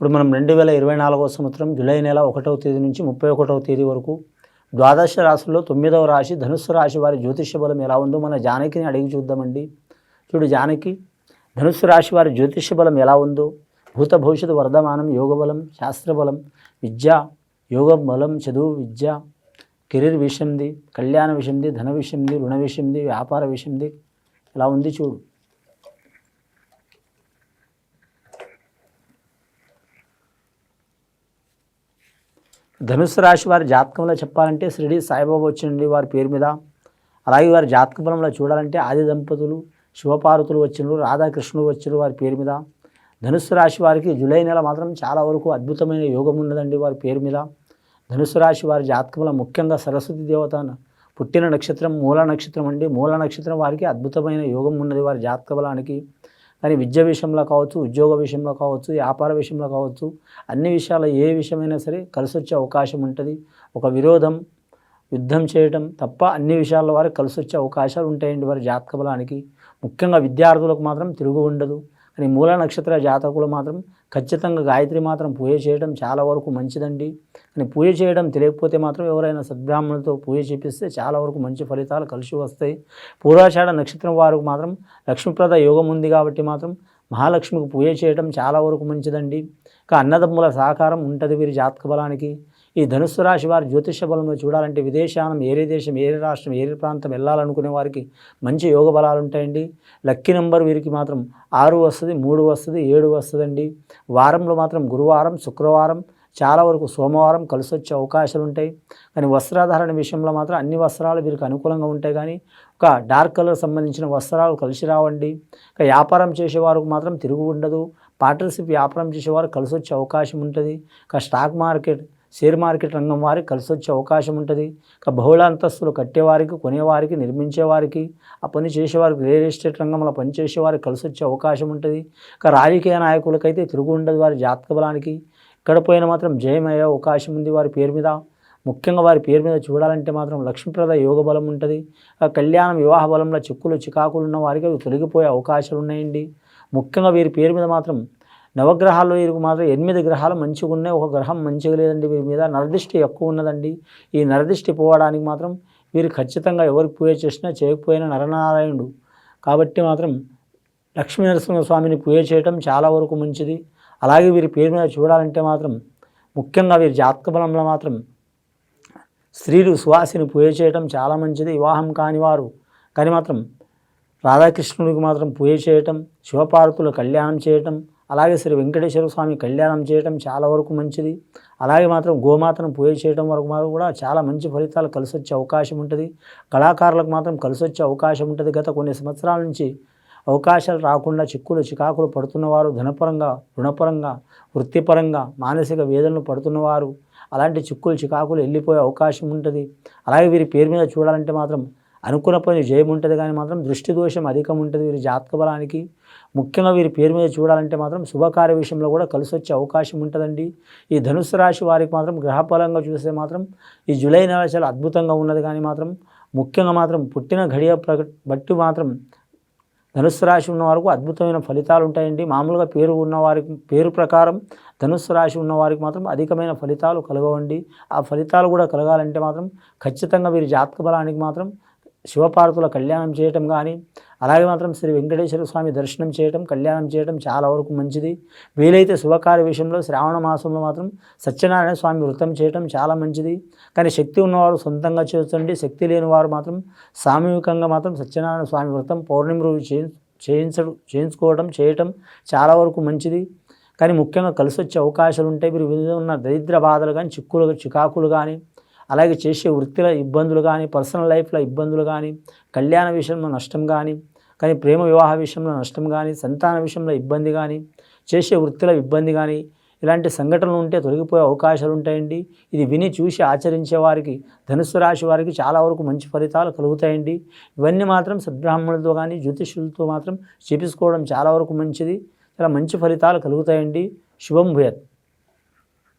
ఇప్పుడు మనం రెండు వేల ఇరవై నాలుగవ సంవత్సరం జూలై నెల ఒకటవ తేదీ నుంచి ముప్పై ఒకటవ తేదీ వరకు ద్వాదశ రాశుల్లో తొమ్మిదవ రాశి ధనుస్సు రాశి వారి జ్యోతిష్య బలం ఎలా ఉందో మన జానకిని అడిగి చూద్దామండి. చూడు జానకి ధనుస్సు రాశి వారి జ్యోతిష్య బలం ఎలా ఉందో భూత భవిష్యత్తు వర్ధమానం యోగ బలం శాస్త్ర బలం విద్య యోగ బలం చదువు విద్య కెరీర్ విషయంది కళ్యాణ విషయంది ధన విషయంది రుణ విషయంది వ్యాపార విషయంది ఎలా ఉంది చూడు. ధనుసు రాశి వారి జాతకంలో చెప్పాలంటే షిరిడి సాయిబాబా వచ్చినండి వారి పేరు మీద. అలాగే వారి జాతక బలంలో చూడాలంటే ఆది దంపతులు శివపార్వతులు వచ్చిండ్రు రాధాకృష్ణుడు వచ్చిండ్రు వారి పేరు మీద. ధనుసు రాశి వారికి జూలై నెల మాత్రం చాలా వరకు అద్భుతమైన యోగం ఉన్నదండి వారి పేరు మీద. ధనుసు రాశి వారి జాతకంలో ముఖ్యంగా సరస్వతి దేవత పుట్టిన నక్షత్రం మూల నక్షత్రం అండి. మూల నక్షత్రం వారికి అద్భుతమైన యోగం ఉన్నది వారి జాతక బలానికి కానీ విద్య విషయంలో కావచ్చు ఉద్యోగ విషయంలో కావచ్చు వ్యాపార విషయంలో కావచ్చు అన్ని విషయాలు ఏ విషయమైనా సరే కలిసి వచ్చే అవకాశం ఉంటుంది. ఒక విరోధం యుద్ధం చేయడం తప్ప అన్ని విషయాల వారికి కలిసి వచ్చే అవకాశాలు ఉంటాయండి వారి జాతక బలానికి. ముఖ్యంగా విద్యార్థులకు మాత్రం తిరుగు ఉండదు. కానీ మూల నక్షత్ర జాతకులు మాత్రం ఖచ్చితంగా గాయత్రి మాత్రం పూజ చేయడం చాలా వరకు మంచిదండి. కానీ పూజ చేయడం తెలియకపోతే మాత్రం ఎవరైనా సద్బ్రాహ్మణులతో పూజ చేపిస్తే చాలా వరకు మంచి ఫలితాలు కలిసి వస్తాయి. పూర్వాషాఢ నక్షత్రం వారికి మాత్రం లక్ష్మీప్రద యోగం ఉంది కాబట్టి మాత్రం మహాలక్ష్మికి పూజ చేయడం చాలా వరకు మంచిదండి. ఇంకా అన్నదమ్ముల సహకారం ఉంటుంది వీరి జాతక బలానికి. ఈ ధనుస్సు రాశి వారి జ్యోతిష బలంలో చూడాలంటే విదేశానం ఏరే దేశం ఏరే రాష్ట్రం ఏరే ప్రాంతం వెళ్ళాలనుకునే వారికి మంచి యోగ బలాలు ఉంటాయండి. లక్కీ నెంబర్ వీరికి మాత్రం ఆరు వస్తుంది మూడు వస్తుంది ఏడు వస్తుందండి. వారంలో మాత్రం గురువారం శుక్రవారం చాలా వరకు సోమవారం కలిసి వచ్చే అవకాశాలు ఉంటాయి. కానీ వస్త్రధారణ విషయంలో మాత్రం అన్ని వస్త్రాలు వీరికి అనుకూలంగా ఉంటాయి. కానీ ఒక డార్క్ కలర్ సంబంధించిన వస్త్రాలు కలిసి రావండి. ఇక వ్యాపారం చేసేవారికి మాత్రం తిరుగు ఉండదు. పార్ట్నర్షిప్ వ్యాపారం చేసేవారు కలిసి వచ్చే అవకాశం ఉంటుంది. ఇక స్టాక్ మార్కెట్ షేర్ మార్కెట్ రంగం వారికి కలిసి వచ్చే అవకాశం ఉంటుంది. ఇక బహుళ అంతస్తులు కట్టేవారికి కొనేవారికి నిర్మించేవారికి ఆ పని చేసేవారికి రియల్ ఎస్టేట్ రంగంలో పనిచేసేవారికి కలిసి వచ్చే అవకాశం ఉంటుంది. ఇక రాజకీయ నాయకులకైతే తిరుగు ఉండదు వారి జాతక బలానికి. ఇక్కడ పోయిన మాత్రం జయమయ్యే అవకాశం ఉంది వారి పేరు మీద. ముఖ్యంగా వారి పేరు మీద చూడాలంటే మాత్రం లక్ష్మీప్రద యోగ బలం ఉంటుంది. ఆ కళ్యాణం వివాహ బలంలో చిక్కులు చికాకులు ఉన్న వారికి అవి తొలగిపోయే అవకాశాలు ఉన్నాయండి. ముఖ్యంగా వీరి పేరు మీద మాత్రం నవగ్రహాలు వీరికి మాత్రం ఎనిమిది గ్రహాలు మంచిగా ఉన్నాయి. ఒక గ్రహం మంచిగా లేదండి వీరి మీద నరదిష్టి ఎక్కువ ఉన్నదండి. ఈ నరదిష్టి పోవడానికి మాత్రం వీరు ఖచ్చితంగా ఎవరికి పూజ చేసినా చేయకపోయినా నరనారాయణుడు. కాబట్టి మాత్రం లక్ష్మీ నరసింహస్వామిని పూజ చేయటం చాలా వరకు మంచిది. అలాగే వీరి పేరు మీద చూడాలంటే మాత్రం ముఖ్యంగా వీరి జాతక బలంలో మాత్రం స్త్రీలు సువాసిని పూజ చేయటం చాలా మంచిది. వివాహం కాని వారు కానీ మాత్రం రాధాకృష్ణుడికి మాత్రం పూజ చేయటం శివపార్వతుల కళ్యాణం చేయటం అలాగే శ్రీ వెంకటేశ్వర స్వామి కళ్యాణం చేయటం చాలా వరకు మంచిది. అలాగే మాత్రం గోమాతను పూజ చేయడం వరకు మాత్రం కూడా చాలా మంచి ఫలితాలు కలిసి వచ్చే అవకాశం ఉంటుంది. కళాకారులకు మాత్రం కలిసి వచ్చే అవకాశం ఉంటుంది. గత కొన్ని సంవత్సరాల నుంచి అవకాశాలు రాకుండా చిక్కులు చికాకులు పడుతున్నవారు ధనపరంగా రుణపరంగా వృత్తిపరంగా మానసిక వేదనలు పడుతున్నవారు అలాంటి చిక్కులు చికాకులు వెళ్ళిపోయే అవకాశం ఉంటుంది. అలాగే వీరి పేరు మీద చూడాలంటే మాత్రం అనుకున్న పని జయం ఉంటుంది కానీ మాత్రం దృష్టి దోషం అధికం ఉంటుంది. వీరి జాతక బలానికి ముఖ్యంగా వీరి పేరు మీద చూడాలంటే మాత్రం శుభకార్య విషయంలో కూడా కలిసి వచ్చే అవకాశం ఉంటుందండి. ఈ ధనుసు రాశి వారికి మాత్రం గ్రహపరంగా చూస్తే మాత్రం ఈ జూలై నెల చాలా అద్భుతంగా ఉన్నది కానీ మాత్రం ముఖ్యంగా మాత్రం పుట్టిన ఘడియ బట్టి మాత్రం ధనుసు రాశి ఉన్న వారికి అద్భుతమైన ఫలితాలు ఉంటాయండి. మామూలుగా పేరు ఉన్నవారికి పేరు ప్రకారం ధనుసు రాశి ఉన్నవారికి మాత్రం అధికమైన ఫలితాలు కలగవండి. ఆ ఫలితాలు కూడా కలగాలంటే మాత్రం ఖచ్చితంగా వీరి జాతక బలానికి మాత్రం శివపార్వతుల కళ్యాణం చేయటం కానీ అలాగే మాత్రం శ్రీ వెంకటేశ్వర స్వామి దర్శనం చేయటం కళ్యాణం చేయటం చాలా వరకు మంచిది. వీలైతే శుభకార్య విషయంలో శ్రావణ మాసంలో మాత్రం సత్యనారాయణ స్వామి వృత్తం చేయటం చాలా మంచిది. కానీ శక్తి ఉన్నవారు సొంతంగా చేస్తుంటే శక్తి లేని వారు మాత్రం సామూహికంగా మాత్రం సత్యనారాయణ స్వామి వృత్తం పౌర్ణమి రోజు చేయించడం చేయించుకోవడం చేయటం చాలా వరకు మంచిది. కానీ ముఖ్యంగా కలిసి వచ్చే అవకాశాలు ఉంటాయి మీరు వివిధ ఉన్న దరిద్ర బాధలు కానీ చిక్కులు చికాకులు కానీ అలాగే చేసే వృత్తిలో ఇబ్బందులు కానీ పర్సనల్ లైఫ్లో ఇబ్బందులు కానీ కళ్యాణ విషయంలో నష్టం కానీ కానీ ప్రేమ వివాహ విషయంలో నష్టం కానీ సంతాన విషయంలో ఇబ్బంది కానీ చేసే వృత్తిలో ఇబ్బంది కానీ ఇలాంటి సంఘటనలు ఉంటే తొలగిపోయే అవకాశాలు ఉంటాయండి. ఇది విని చూసి ఆచరించే వారికి ధనుసు రాశి వారికి చాలా వరకు మంచి ఫలితాలు కలుగుతాయండి. ఇవన్నీ మాత్రం సద్బ్రాహ్మణులతో కానీ జ్యోతిష్యులతో మాత్రం చేపించుకోవడం చాలా వరకు మంచిది. చాలా మంచి ఫలితాలు కలుగుతాయండి. శుభం భూయత్.